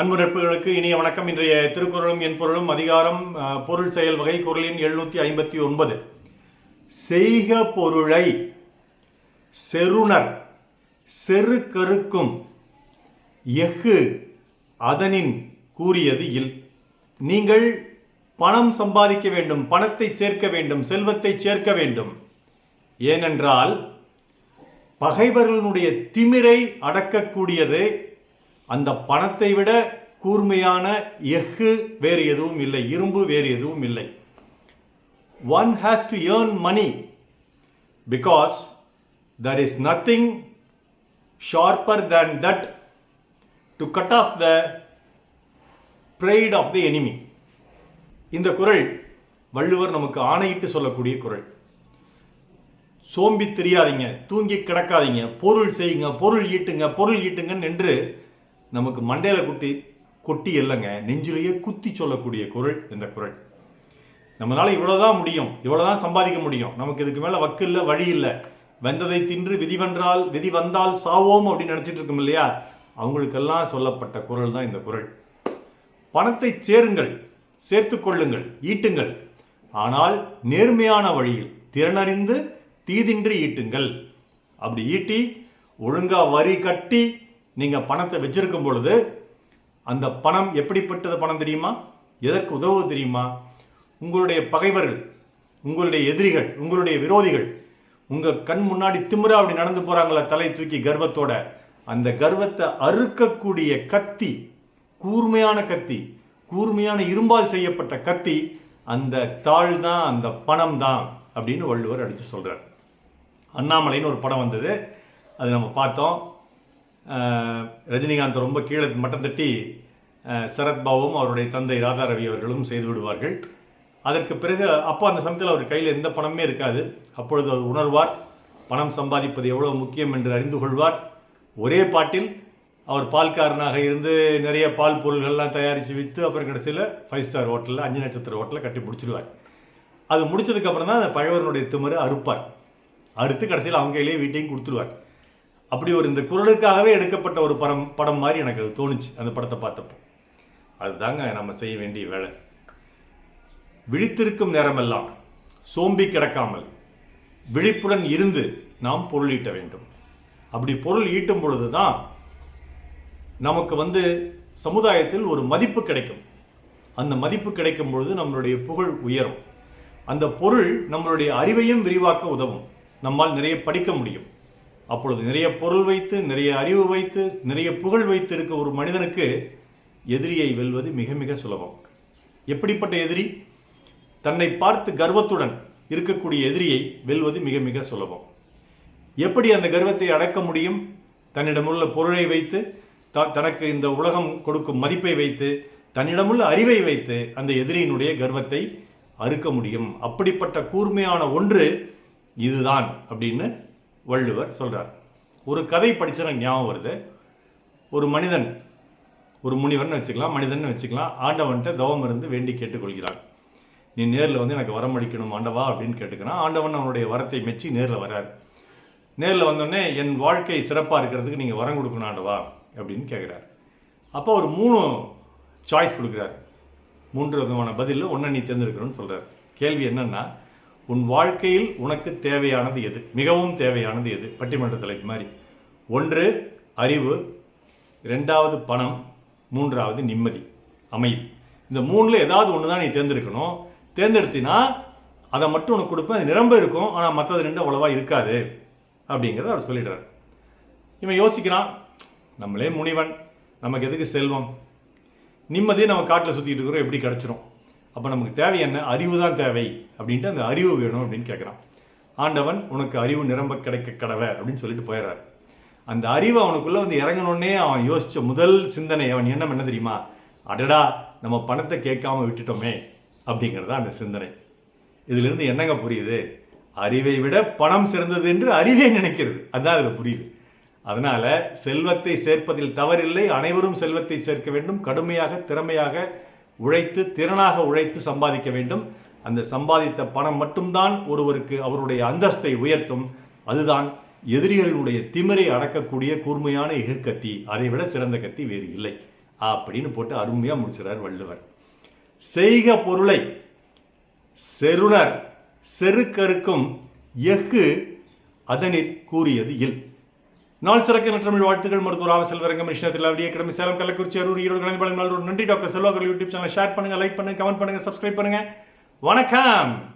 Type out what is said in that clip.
அன்புநட்புகளுக்கு இனிய வணக்கம். இன்றைய திருக்குறளும் என் பொருளும் அதிகாரம் பொருள் செயல் வகை குரலின் எழுநூற்றி ஐம்பத்தி ஒன்பது. செய்க பொருளை செருணர் செரு கருக்கும் எஃகு அதனின் கூறியது இல். நீங்கள் பணம் சம்பாதிக்க வேண்டும் பணத்தை சேர்க்க வேண்டும் செல்வத்தை சேர்க்க வேண்டும். ஏனென்றால் பகைவர்களுடைய திமிரை அடக்கக்கூடியது அந்த பணத்தை விட கூர்மையான எஃகு வேறு எதுவும் இல்லை இரும்பு வேறு எதுவும் இல்லை. One has to earn money because there is nothing sharper than that to cut off the pride of the enemy இந்த குறள் வள்ளுவர் நமக்கு ஆணையிட்டு சொல்லக்கூடிய குறள் சோம்பி தெரியாதீங்க தூங்கி கிடக்காதீங்க பொருள் செய்யுங்க பொருள் ஈட்டுங்க பொருள் ஈட்டுங்கன்னு என்று நமக்கு மண்டையில் குட்டி கொட்டி இல்லைங்க. நெஞ்சிலேயே குத்தி சொல்லக்கூடிய குறள் இந்த குறள் இவ்வளோ தான் முடியும். இவ்வளோதான் சம்பாதிக்க முடியும். நமக்கு இதுக்கு மேலே வக்கு இல்லை வழி இல்லை. வெந்ததை தின்று விதி வென்றால் விதி வந்தால் சாவோம் அப்படின்னு நினச்சிட்டு இருக்கோம் இல்லையா? அவங்களுக்கெல்லாம் சொல்லப்பட்ட குறள் தான் இந்த குறள் பணத்தை சேருங்கள் சேர்த்து கொள்ளுங்கள் ஈட்டுங்கள். ஆனால் நேர்மையான வழியில் திறனறிந்து தீதின்றி ஈட்டுங்கள். அப்படி ஈட்டி ஒழுங்காக வரி கட்டி நீங்கள் பணத்தை வச்சிருக்கும் பொழுது அந்த பணம் எப்படிப்பட்டது பணம் தெரியுமா? எதற்கு உதவுவது தெரியுமா? உங்களுடைய பகைவர்கள் உங்களுடைய எதிரிகள் உங்களுடைய விரோதிகள் உங்கள் கண் முன்னாடி திமிரா அப்படி நடந்து போகிறாங்களா தலை தூக்கி கர்வத்தோட அந்த கர்வத்தை அறுக்கக்கூடிய கத்தி கூர்மையான கத்தி கூர்மையான இரும்பால் செய்யப்பட்ட கத்தி அந்த தாள் தான் அந்த பணம் தான் அப்படின்னு வள்ளுவர் அடித்து சொல்கிறார் அண்ணாமலைன்னு ஒரு படம் வந்தது. அது நம்ம பார்த்தோம். ரஜினிகாந்த் ரொம்ப கீழே மட்டம் தட்டி சரத்பாபும் அவருடைய தந்தை ராதாரவி அவர்களும் செய்து விடுவார்கள். அதற்கு பிறகு அப்போ அந்த சமயத்தில் அவர் கையில் எந்த பணமே இருக்காது. அப்பொழுது அவர் உணர்வார் பணம் சம்பாதிப்பது எவ்வளோ முக்கியம் என்று அறிந்து கொள்வார். ஒரே பாட்டில் அவர் பால்காரனாக இருந்து நிறைய பால் பொருள்கள்லாம் தயாரித்து விற்று அப்புறம் கடைசியில் ஃபைவ் ஸ்டார் ஹோட்டலில் அஞ்சு நட்சத்திர ஹோட்டலில் கட்டி முடிச்சிடுவார் அது முடிச்சதுக்கப்புறம் தான் அந்த பழவரனுடைய திமறு அறுப்பார். அறுத்து கடைசியில் அவங்க கையிலேயே வீட்டையும் கொடுத்துருவார். அப்படி ஒரு இந்த குரலுக்காகவே எடுக்கப்பட்ட ஒரு படம் படம் மாதிரி எனக்கு அது தோணுச்சு அந்த படத்தை பார்த்தப்போ. அதுதாங்க நம்ம செய்ய வேண்டிய வேலை. விழித்திருக்கும் நேரமெல்லாம் சோம்பி கிடக்காமல் விழிப்புடன் இருந்து நாம் பொருள் ஈட்ட வேண்டும். அப்படி பொருள் ஈட்டும் பொழுது தான் நமக்கு வந்து சமுதாயத்தில் ஒரு மதிப்பு கிடைக்கும். அந்த மதிப்பு கிடைக்கும் பொழுது நம்மளுடைய புகழ் உயரும். அந்த பொருள் நம்மளுடைய அறிவையும் விரிவாக்க உதவும். நம்மால் நிறைய படிக்க முடியும். அப்பொழுது நிறைய பொருள் வைத்து நிறைய அறிவு வைத்து நிறைய புகழ் வைத்து இருக்க ஒரு மனிதனுக்கு எதிரியை வெல்வது மிக மிக சுலபம். எப்படிப்பட்ட எதிரி? தன்னை பார்த்து கர்வத்துடன் இருக்கக்கூடிய எதிரியை வெல்வது மிக மிக சுலபம். எப்படி அந்த கர்வத்தை அடக்க முடியும்? தன்னிடமுள்ள பொருளை வைத்து த- தனக்கு இந்த உலகம் கொடுக்கும் மதிப்பை வைத்து தன்னிடமுள்ள அறிவை வைத்து அந்த எதிரியினுடைய கர்வத்தை அறுக்க முடியும். அப்படிப்பட்ட கூர்மையான ஒன்று இதுதான் அப்படின்னு வள்ளுவர் சொல்கிறார் ஒரு கதை படிச்ச எனக்கு ஞாபகம் வருது. ஒரு மனிதன் ஒரு முனிவர்னு வச்சுக்கலாம் மனிதன் வச்சுக்கலாம் ஆண்டவன்கிட்ட தவம் இருந்து வேண்டி கேட்டுக்கொள்கிறான். நீ நேரில் வந்து எனக்கு வரம் அளிக்கணும் ஆண்டவா அப்படின்னு கேட்டுக்கிறான். ஆண்டவன் அவனுடைய வரத்தை மெச்சி நேரில் வரார் நேரில் வந்தோடனே என் வாழ்க்கை சிறப்பாக இருக்கிறதுக்கு நீங்கள் வரம் கொடுக்கணும் ஆண்டவா அப்படின்னு கேட்குறாரு அப்போ ஒரு மூணு சாய்ஸ் கொடுக்குறாரு. மூன்று விதமான பதிலில் ஒன்றை நீ தேர்ந்தெடுக்கணும்னு சொல்கிறார் கேள்வி என்னென்னா உன் வாழ்க்கையில் உனக்கு தேவையானது எது? மிகவும் தேவையானது எது? பட்டிமன்ற தலைப்பு மாதிரி. ஒன்று அறிவு. ரெண்டாவது பணம். மூன்றாவது நிம்மதி. அமைதி. இந்த மூணில் ஏதாவது ஒன்று தான் நீ தேர்ந்தெடுக்கணும். தேர்ந்தெடுத்தினா அதை மட்டும் உனக்கு கொடுப்பேன். அது நிரம்ப இருக்கும். ஆனால் மற்றது ரெண்டு அவ்வளோவா இருக்காது. அப்படிங்கிறத அவர் சொல்லிடுறார். இவன் யோசிக்கிறான் நம்மளே முனிவன். நமக்கு எதுக்கு செல்வம்? நிம்மதியை நம்ம காட்டில் சுற்றிட்டு இருக்கிறோம். எப்படி கிடச்சிரும்? அப்போ நமக்கு தேவை என்ன? அறிவு தான் தேவை. அப்படின்ட்டு அந்த அறிவு வேணும் அப்படின்னு கேட்குறான் ஆண்டவன் உனக்கு அறிவு நிரம்ப கிடைக்க கடவை அப்படின்னு சொல்லிட்டு போயிடுறாரு அந்த அறிவு அவனுக்குள்ளே வந்து இறங்கணுன்னே அவன் யோசித்த முதல் சிந்தனை அவன் எண்ணம் என்ன தெரியுமா? அடடா நம்ம பணத்தை கேட்காம விட்டுட்டோமே அப்படிங்கிறதா அந்த சிந்தனை. இதிலிருந்து என்னங்க புரியுது? அறிவை விட பணம் சிறந்தது என்று அறிவே நினைக்கிறது. அதுதான் அதில் புரியுது. அதனால் செல்வத்தை சேர்ப்பதில் தவறில்லை. அனைவரும் செல்வத்தை சேர்க்க வேண்டும். கடுமையாக திறமையாக உழைத்து திறனாக உழைத்து சம்பாதிக்க வேண்டும். அந்த சம்பாதித்த பணம் மட்டும்தான் ஒருவருக்கு அவருடைய அந்தஸ்தை உயர்த்தும். அதுதான் எதிரிகளுடைய திமிரை அடக்கக்கூடிய கூர்மையான எதிர்கத்தி. அதை விட சிறந்த கத்தி வேறு இல்லை. அப்படின்னு போட்டு அருமையாக முடிச்சிறார் வள்ளுவர். செய்க பொருளை செருணர் செருக்கருக்கும் எஃகு அதனிற் கூறியது இல். நாள் சிறக்க நற்றமிழ் வாழ்த்துக்கள் மருத்துவர் ஆவ செல்வரங்கம் மிஷனத்தில் அப்படியே கிளம்பி சேலம் கள்ளக்குறிச்சி அரூர் ஈரோடு கலந்து பழங்கள் நன்றி. டாக்டர் செல்வாக்கர் யூடியூப் சேனல் ஷேர் பண்ணுங்கள் லைக் பண்ணுங்கள் கமெண்ட் பண்ணுங்கள் சப்ஸ்கிரைப் பண்ணுங்கள் வணக்கம்!